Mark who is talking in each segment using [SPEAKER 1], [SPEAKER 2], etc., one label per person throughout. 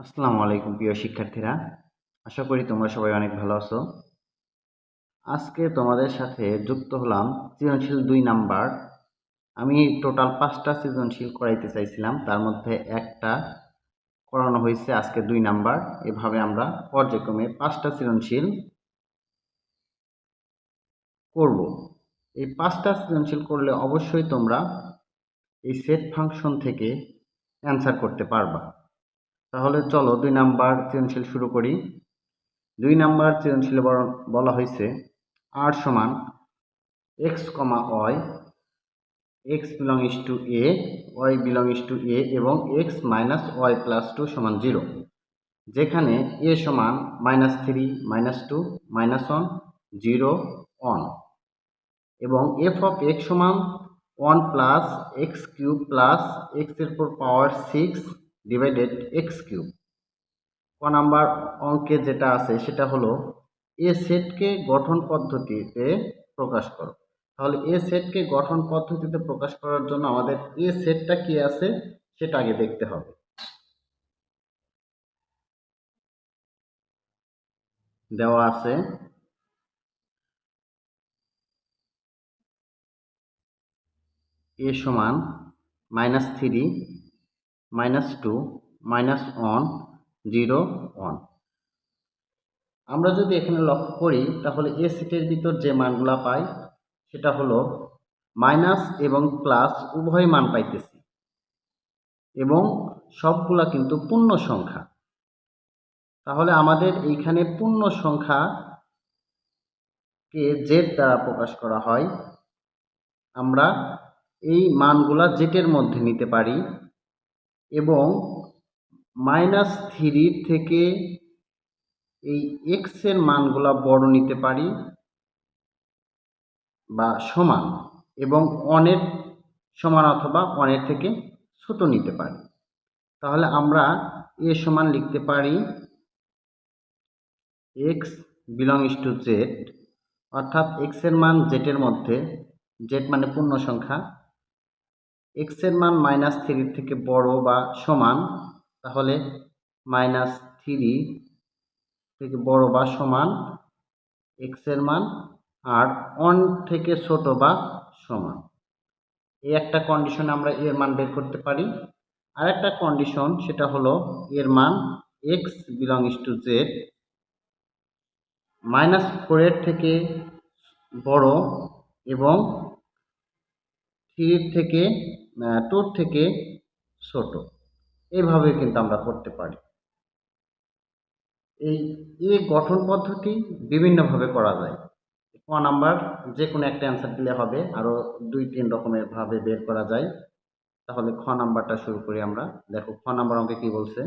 [SPEAKER 1] আসসালামু আলাইকুম প্রিয় শিক্ষার্থীরা। আশা করি তোমরা সবাই অনেক ভালো আছো। আজকে তোমাদের সাথে যুক্ত হলাম সৃজনশীল দুই নাম্বার। আমি টোটাল পাঁচটা সৃজনশীল করাইতে চাইছিলাম, তার মধ্যে একটা করানো হয়েছে আজকে দুই নাম্বার। এভাবে আমরা পর্যায়ক্রমে পাঁচটা সৃজনশীল করব। এই পাঁচটা সৃজনশীল করলে অবশ্যই তোমরা এই সেট ফাংশন থেকে অ্যান্সার করতে পারবা। তাহলে চলো দুই নাম্বার সৃজনশীল শুরু করি। দুই নাম্বার সৃজনশীলে বলা হয়েছে আর সমান x comma y x belongs to A y belongs to A এবং x minus y plus two সমান জিরো যেখানে এ সমান minus three minus two minus one zero one এবং এফ অফ এক্স সমান one plus x cube plus এক্সের পর power six divided x cube ক number অঙ্কে যেটা আছে সেটা হলো, এ সেটকে গঠন পদ্ধতিতে প্রকাশ করো। তাহলে এ সেটকে গঠন পদ্ধতিতে প্রকাশ করার জন্য আমাদের এ সেটটা কি আছে সেটা আগে দেখতে হবে। দেওয়া আছে, এ সমান minus three minus two minus one zero one আমরা যদি এখানে লক্ষ্য করি, তাহলে এ সেটের ভিতর যে মানগুলা পাই, সেটা হলো মাইনাস এবং প্লাস উভয় মান পাইতেছি। এবং সবগুলা কিন্তু পূর্ণ সংখ্যা। তাহলে আমাদের এইখানে পূর্ণ সংখ্যাকে জেড দ্বারা প্রকাশ করা হয়। আমরা এই মানগুলা জেটের মধ্যে নিতে পারি। এবং মাইনাস থ্রির থেকে এই এক্সের মানগুলা বড় নিতে পারি বা সমান এবং অনের সমান অথবা অনের থেকে ছোট নিতে পারি। তাহলে আমরা এ সমান লিখতে পারি এক্স বিলংস টু জেড অর্থাৎ এক্সের মান জেটের মধ্যে জেড মানে পূর্ণ সংখ্যা এক্সের মান মাইনাস থ্রির থেকে বড় বা সমান, তাহলে মাইনাস থ্রি থেকে বড় বা সমান, এক্সের মান আর অন থেকে ছোট বা সমান। এই একটা কন্ডিশন আমরা এর মান বের করতে পারি। আর একটা কন্ডিশন সেটা হলো এর মান x belongs to Z minus ফোরের থেকে বড় এবং থ্রির থেকে টুর থেকে ছোট। এইভাবে কিন্তু আমরা করতে পারি। এই এ গঠন পদ্ধতি বিভিন্নভাবে করা যায়। ক নাম্বার যে কোনো একটা অ্যান্সার দিলে হবে আরও দুই, তিন রকমের ভাবে বের করা যায়। তাহলে খ নাম্বারটা শুরু করি আমরা। দেখো, খ নাম্বার অঙ্কে কি বলছে?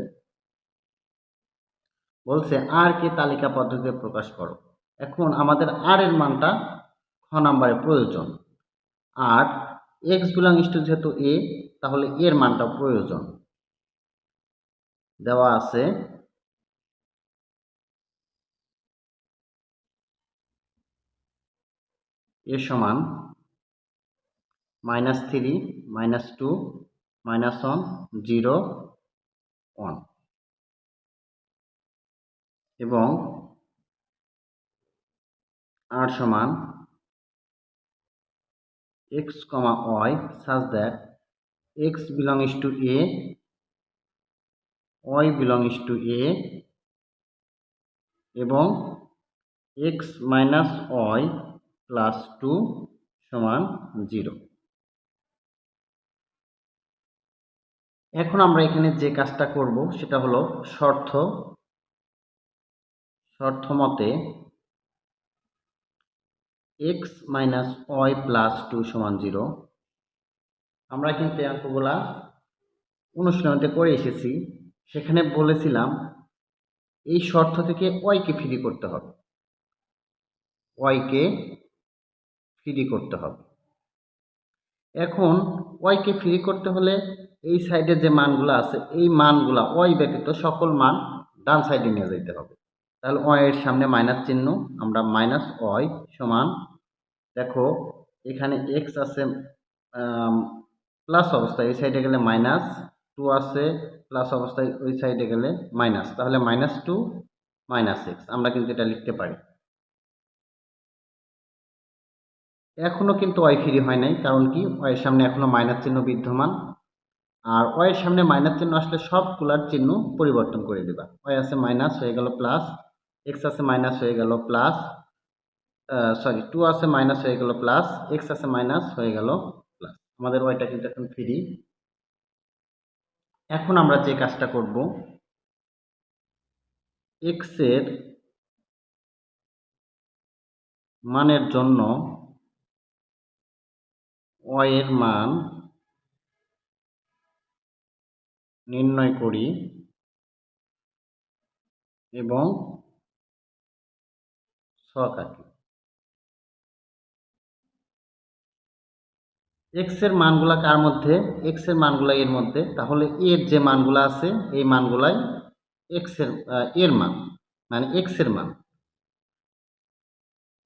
[SPEAKER 1] বলছে, আর কে তালিকা পদ্ধতিতে প্রকাশ করো? এখন আমাদের আর এর মানটা খ নাম্বারে প্রয়োজন। আর এক্স বিলংস টু যেহেতু এ তাহলে এর মানটা প্রয়োজন। দেওয়া আছে এ সমান minus three minus two minus one zero one এবং আর সমান x y such that x belongs to a, y belongs to a, এবং x minus y plus two সমান জিরো এখন আমরা এখানে যে কাজটা করব, সেটা হলো শর্ত শর্ত মতে x minus y plus two সমান জিরো আমরা কিন্তু অঙ্কগুলা অনুশীলনীতে করে এসেছি। সেখানে বলেছিলাম এই শর্ত থেকে ওয়াইকে ফ্রি করতে হবে। ওয়াইকে ফ্রি করতে হবে। এখন ওয়াইকে ফ্রি করতে হলে এই সাইডে যে মানগুলো আছে, এই মানগুলা ওয়াই ব্যতীত সকল মান ডান সাইডে নিয়ে যেতে হবে। তাহলে ওয়াইয়ের সামনে মাইনাস চিহ্ন, আমরা মাইনাস ওয়াই সমান, দেখো, এখানে এক্স আছে প্লাস অবস্থায়, এই সাইডে গেলে মাইনাস টু আছে প্লাস অবস্থায় ওই সাইডে গেলে মাইনাস তাহলে মাইনাস টু মাইনাস এক্স আমরা কিন্তু এটা লিখতে পারি। এখনও কিন্তু ওয়াই ফ্রি হয় নাই, কারণ কি ওয়ের সামনে এখনও মাইনাস চিহ্ন বিদ্যমান, আর ওয়ের সামনে মাইনাস চিহ্ন আসলে সবগুলার চিহ্ন পরিবর্তন করে দেবা। ওয়াই আছে মাইনাস হয়ে গেল প্লাস এক্স আছে মাইনাস হয়ে গেল প্লাস সরি টু আছে মাইনাস হয়ে গেল প্লাস এক্স আছে মাইনাস হয়ে গেল প্লাস আমাদের ওয়াইটা কিন্তু এখন ফ্রি এখন আমরা যে কাজটা করব এক্সের মানের জন্য ওয়ের মান নির্ণয় করি এবং ছক আঁকি এক্সের মানগুলা কার মধ্যে? এক্সের মানগুলা এর মধ্যে। তাহলে এর যে মানগুলা আছে, এই মানগুলাই এক্সের মান মানে এক্সের মান।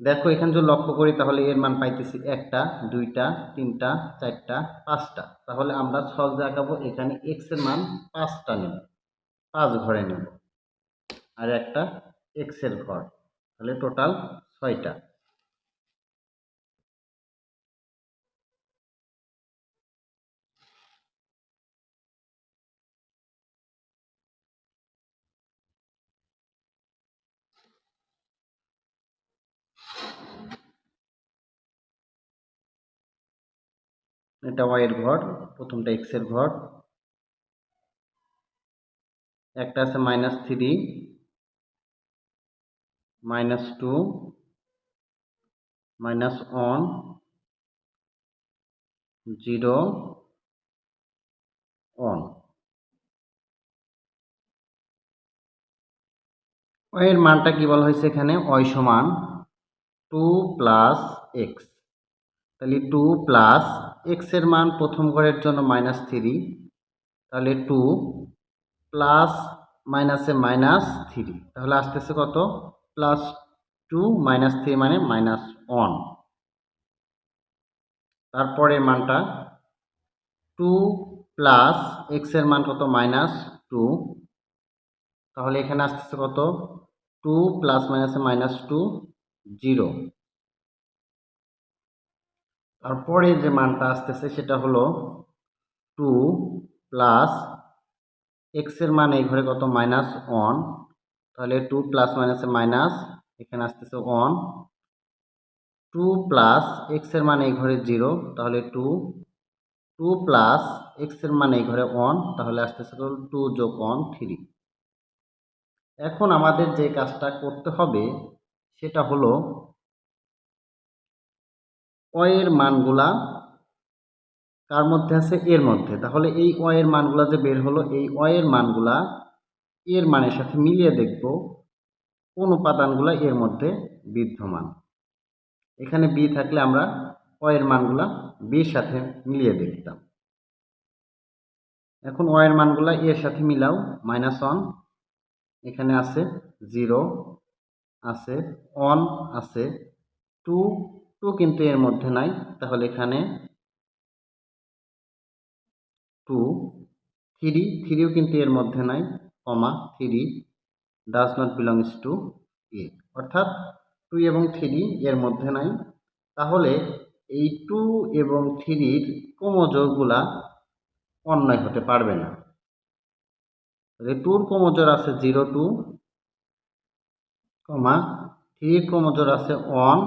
[SPEAKER 1] দেখো, এখানে যদি লক্ষ্য করি, তাহলে এর মান পাইতেছি একটা, দুইটা, তিনটা, চারটা, পাঁচটা। তাহলে আমরা ছক দেখাবো, এখানে এক্সের মান পাঁচটা নেব, পাঁচ ঘরে নেব। আর একটা এক্সের ঘর। তাহলে টোটাল ছয়টা। এটা ওয়াই এর ঘর, প্রথমটা এক্সের ঘর। একটা আছে minus three minus two minus one zero ওয়ানের মানটা কি বলা হয়েছে এখানে? ওই সমান টু প্লাস এক্স তাহলে টু প্লাস এক্সের মান প্রথম ঘরের জন্য মাইনাস থ্রি তাহলে টু প্লাস মাইনাসে মাইনাস থ্রি তাহলে আসতেছে কত? প্লাস টু মাইনাস থ্রি মানে মাইনাস ওয়ান তারপরের মানটা টু প্লাস এক্সের মান কত? মাইনাস টু তাহলে এখানে আসতেছে কত? টু প্লাস মাইনাসে মাইনাস টু জিরো তারপরে যে মানটা আসতেছে সেটা হলো টু প্লাস এক্সের মান এই ঘরে কত? মাইনাস ওয়ান তাহলে টু প্লাস মাইনাসে মাইনাস এখানে আসতেছে ওয়ান টু প্লাস এক্সের মান এই ঘরে জিরো তাহলে টু টু প্লাস এক্সের মান এই ঘরে ওয়ান তাহলে আসতেছে টু যোগ ওয়ান থ্রি এখন আমাদের যে কাজটা করতে হবে, সেটা হলো অয়ের মানগুলা কার মধ্যে আছে? এর মধ্যে। তাহলে এই অয়ের মানগুলা যে বের হলো, এই অয়ের মানগুলা এর মানের সাথে মিলিয়ে দেখব কোন উপাদানগুলা এর মধ্যে বিদ্যমান। এখানে বি থাকলে আমরা অয়ের মানগুলা বির সাথে মিলিয়ে দেখতাম। এখন অয়ের মানগুলা এর সাথে মিলাও মাইনাস ওয়ান এখানে আছে জিরো আছে ওয়ান আছে টু টু কিন্তু এর মধ্যে নাই, তাহলে এখানে টু থ্রি থ্রিও কিন্তু এর মধ্যে নাই comma three does not belongs to A অর্থাৎ টু এবং থ্রি এর মধ্যে নাই। তাহলে এই টু এবং থ্রির ক্রমযোগগুলা অন্যায় হতে পারবে না। টুর ক্রমজোর আছে জিরো টু কমা থ্রির ক্রমজোর আছে one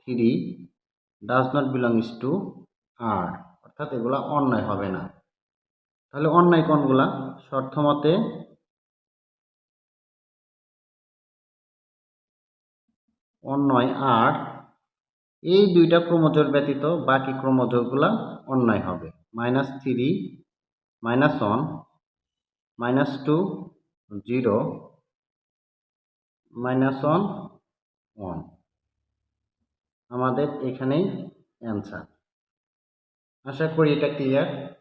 [SPEAKER 1] three does not belongs to R অর্থাৎ এগুলা অন্যায় হবে না। তাহলে অন্যায় কোনগুলা? শর্ত মতে অন্যায় আর এই দুইটা ক্রমজোর ব্যতীত বাকি ক্রমজোরগুলা অন্যায় হবে। Minus three, minus one, minus two, zero, minus one one. আমাদের এখানেই অ্যান্সার। আশা করি এটা ক্লিয়ার।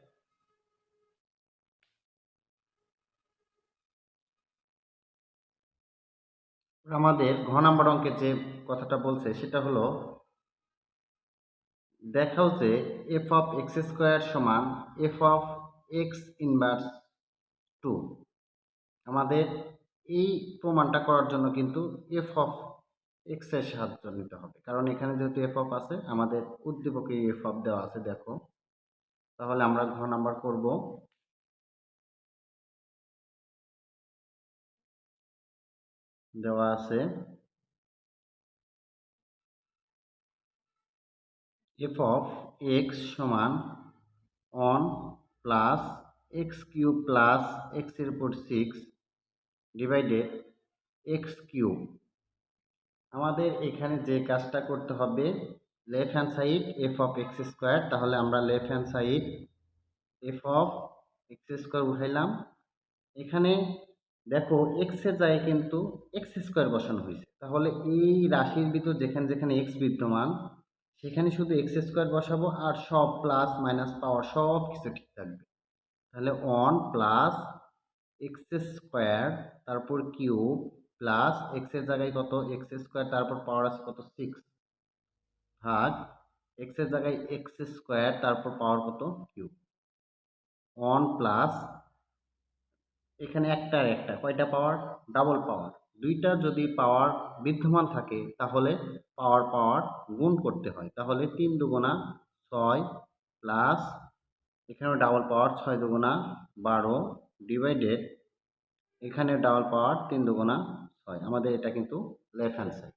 [SPEAKER 1] আমাদের ঘ নাম্বার অঙ্কের যে কথাটা বলছে, সেটা হলো দেখাও যে এফ অফ এক্স স্কোয়ার সমান F of x inverse two আমাদের এই প্রমাণটা করার জন্য কিন্তু এফ অফ এক্সের সাহায্য নিতে হবে। কারণ এখানে যেহেতু এফ অফ আছে, আমাদের উদ্দীপকে এফ অফ দেওয়া আছে, দেখো। তাহলে আমরা ঘ নাম্বার করব। দেওয়া আছে। এফ অফ এক্স সমান one plus x cube plus এক্সের উপর সিক্স ডিভাইডেড এক্স কিউব আমাদের এখানে যে কাজটা করতে হবে left hand side F of x square তাহলে আমরা left hand side F of x square উঠাইলাম। এখানে দেখো এক্সের জায়গায় কিন্তু এক্স স্কোয়ার বসানো হয়েছে। তাহলে এই রাশির ভিতর যেখানে যেখানে এক্স বিদ্যমান, সেখানে শুধু এক্স স্কোয়ার বসাবো আর সব প্লাস মাইনাস পাওয়ার সব কিছু ঠিক থাকবে। তাহলে ওয়ান প্লাস এক্স স্কোয়ার তারপর কিউব প্লাস এক্সের জায়গায় কত? এক্স স্কোয়ার তারপর পাওয়ার আছে কত? সিক্স ভাগ এক্সের জায়গায় এক্স স্কোয়ার তারপর পাওয়ার কত? কিউব ওয়ান প্লাস এখানে একটা আর একটা, কয়টা পাওয়ার ডাবল পাওয়ার দুইটা যদি পাওয়ার বিদ্যমান থাকে, তাহলে পাওয়ার পাওয়ার গুণ করতে হয়। তাহলে তিন দুগুণা ছয় প্লাস এখানেও ডাবল পাওয়ার ছয় দুগুণা বারো ডিভাইডেড এখানে ডাবল পাওয়ার তিন দুগুণা ছয়। আমাদের এটা কিন্তু left hand side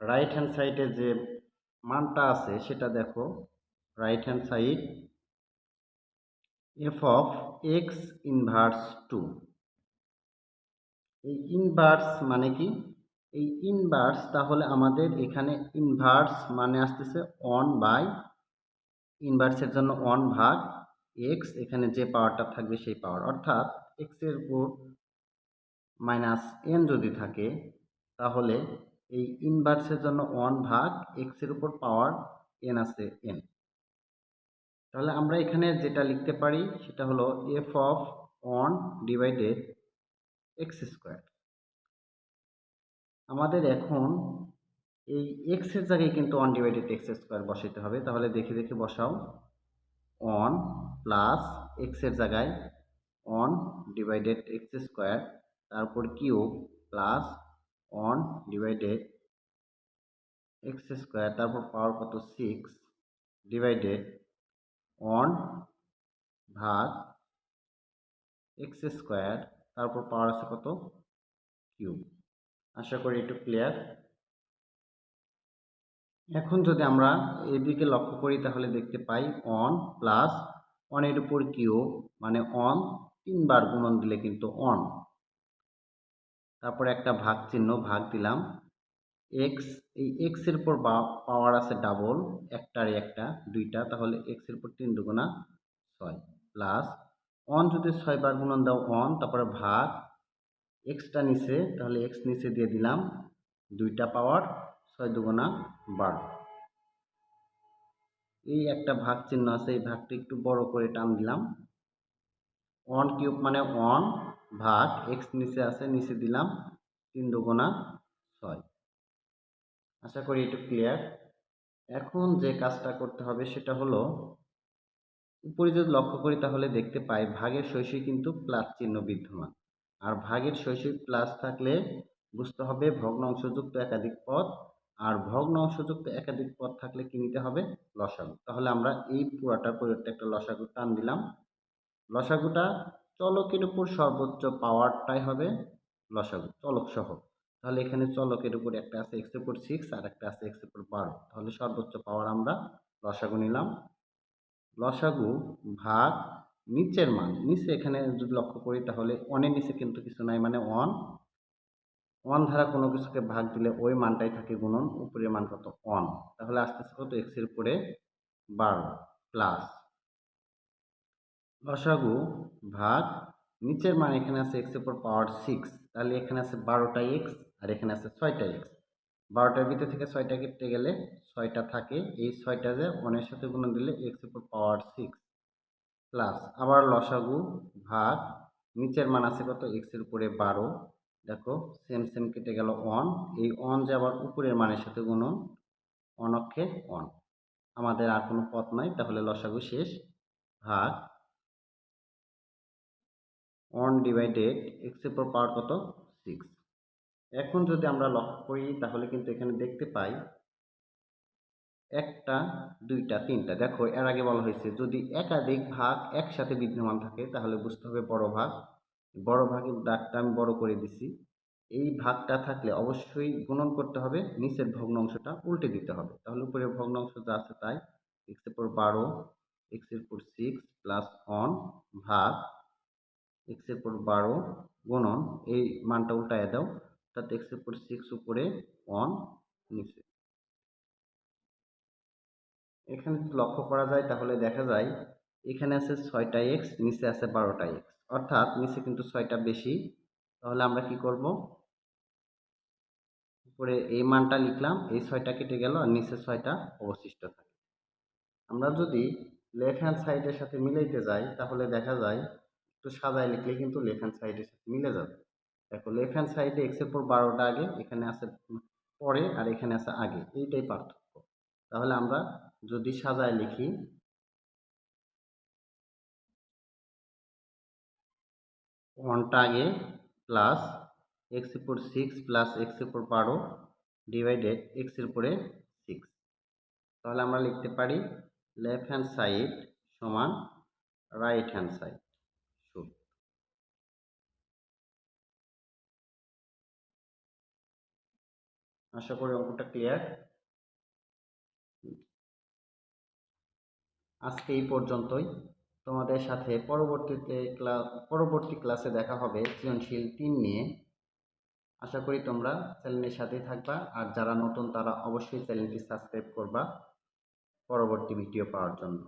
[SPEAKER 1] right hand সাইডে যে মানটা আছে, সেটা দেখো। Right hand side F of x inverse two এই ইনভার্স মানে কি? এই ইনভার্স তাহলে আমাদের এখানে ইনভার্স মানে আসতেছে অন বাই ইনভার্সের জন্য অন ভাগ এক্স এখানে যে পাওয়ারটা থাকবে সেই পাওয়ার অর্থাৎ এক্সের উপর মাইনাস এন যদি থাকে, তাহলে এই ইনভার্সের জন্য ওয়ান ভাগ এক্সের উপর পাওয়ার এন আছে এন তাহলে আমরা এখানে যেটা লিখতে পারি সেটা হলো F of one divided x square আমাদের এখন এই এক্সের জায়গায় কিন্তু ওয়ান ডিভাইডেড এক্স স্কোয়ার বসাইতে হবে। তাহলে দেখে দেখে বসাও। ওয়ান প্লাস এক্সের জায়গায় ওয়ান ডিভাইডেড এক্স স্কোয়ার তারপর cube plus one divided x square তারপর পাওয়ার কত? সিক্স ডিভাইডেড ওয়ান ভাগ এক্স স্কোয়ার তারপর পাওয়ার আছে কত? কিউব। আশা করি একটু ক্লিয়ার। এখন যদি আমরা এদিকে লক্ষ্য করি, তাহলে দেখতে পাই অন প্লাস অনের উপর কিউব মানে অন তিনবার গুণন দিলে কিন্তু অন তারপরে একটা ভাগ চিহ্ন ভাগ দিলাম। এক্স এই এক্সের উপর পাওয়ার আছে ডাবল একটার একটা, দুইটা, তাহলে এক্সের উপর তিন দুগুণা ছয় প্লাস অন যদি ছয়বার গুণন দাও অন তারপরে ভাগ এক্সটা নিচে, তাহলে এক্স নিচে দিয়ে দিলাম দুইটা পাওয়ার ছয় দুগুণা বারো। এই একটা ভাগ চিহ্ন আছে, এই ভাগটা একটু বড় করে টান দিলাম। ওয়ান কিউব মানে ওয়ান ভাগ এক্স নিচে আছে, নিচে দিলাম তিন দুগুণা ছয় আশা করি একটু ক্লিয়ার এখন যে কাজটা করতে হবে সেটা হলো, উপরে যদি লক্ষ্য করি তাহলে দেখতে পাই ভাগের শৈশী কিন্তু প্লাস চিহ্ন বিদ্যমান। আর ভাগের শৈশী প্লাস থাকলে বুঝতে হবে ভগ্ন অংশযুক্ত একাধিক পদ, আর ভগ্ন অংশযুক্ত একাধিক পদ থাকলে কি নিতে হবে? লসাগু। তাহলে আমরা এই পুরাটার পরিবর্তে একটা লসাগু টান দিলাম। লসাগুটা চলকের উপর সর্বোচ্চ পাওয়ারটাই হবে লসাগু, চলক সহ। তাহলে এখানে চলকের উপর একটা আছে এক্স উপর সিক্স আর একটা আছে এক্স উপর বারো। তাহলে সর্বোচ্চ পাওয়ার আমরা লসাগু নিলাম। লসাগু ভাগ নিচের মান। নিচে এখানে যদি লক্ষ্য করি তাহলে অনের নিচে কিন্তু কিছু নাই মানে অন ওয়ান ধারা কোনো কিছুকে ভাগ দিলে ওই মানটাই থাকে গুণন, উপরের মান কত? অন তাহলে আস্তে আস্তে কত? এক্সের উপরে বারো প্লাস লসাগু ভাগ নিচের মান এখানে আছে এক্স উপর পাওয়ার সিক্স তাহলে এখানে আছে বারোটা এক্স আর এখানে আছে ছয়টা এক্স বারোটার ভিতর থেকে ছয়টা কেটে গেলে ছয়টা থাকে। এই ছয়টা যে ওয়ানের সাথে গুণ দিলে এক্স উপর পাওয়ার সিক্স প্লাস আবার লসাগু ভাগ নিচের মান আছে কত? এক্সের উপরে বারো। দেখো সেম সেম কেটে গেল ওয়ান এই ওয়ান যে আবার উপরের মানের সাথে গুণন অনক্ষে ওয়ান আমাদের আর কোনো পথ নাই, তাহলে লসাগু শেষ। ভাগ ওয়ান ডিভাইডেড এক্সের পর পাওয়ার কত? সিক্স এখন যদি আমরা লক্ষ্য করি, তাহলে কিন্তু এখানে দেখতে পাই একটা, দুইটা, তিনটা। দেখো, এর আগে বলা হয়েছে, যদি একাধিক ভাগ একসাথে বিদ্যমান থাকে, তাহলে বুঝতে হবে বড় ভাগ। বড় ভাগের দাগটা আমি বড় করে দিছি। এই ভাগটা থাকলে অবশ্যই গুণন করতে হবে, নিচের ভগ্নাংশটা উল্টে দিতে হবে। তাহলে উপরে ভগ্নাংশ যা আছে তাই এক্সের পর বারো এক্সের পর সিক্স প্লাস ওয়ান ভাগ এক্সের পর বারো গুণন, এই মানটা উল্টায় দাও। অর্থাৎ এক্সের পর সিক্স উপরে ওয়ান নিচে। এখানে লক্ষ্য করা যায় তাহলে দেখা যায় এখানে আছে ছয়টা এক্স নিচে আছে বারোটা এক্স অর্থাৎ নিচে কিন্তু ছয়টা বেশি। তাহলে আমরা কি করব? উপরে এই মানটা লিখলাম, এই ছয়টা কেটে গেল আর নিচে ছয়টা অবশিষ্ট থাকে। আমরা যদি লেফট হ্যান্ড সাইডের সাথে মিলাইতে যাই, তাহলে দেখা যায় একটু সাজায় লিখলে কিন্তু লেফট হ্যান্ড সাইডের সাথে মিলে যাবে। দেখো লেফট হ্যান্ড সাইডে এক্স এক্সের পর বারোটা আগে, এখানে আছে পরে আর এখানে আছে আগে। এইটাই পার্থক্য। তাহলে আমরা যদি সাজায় লিখি, ওয়ানটা আগে প্লাস এক্সের পর সিক্স প্লাস এক্সের পর বারো ডিভাইডেড এক্সের পরে সিক্স তাহলে আমরা লিখতে পারি লেফট হ্যান্ড সাইড সমান রাইট হ্যান্ড সাইড আশা করি অঙ্কটা ক্লিয়ার আজকে এই পর্যন্তই। তোমাদের সাথে পরবর্তীতে ক্লাস পরবর্তী ক্লাসে দেখা হবে সৃজনশীল তিন নিয়ে। আশা করি তোমরা চ্যানেলের সাথেই থাকবা। আর যারা নতুন তারা অবশ্যই চ্যানেলটি সাবস্ক্রাইব করবা। পরবর্তী ভিডিও পাওয়ার জন্য।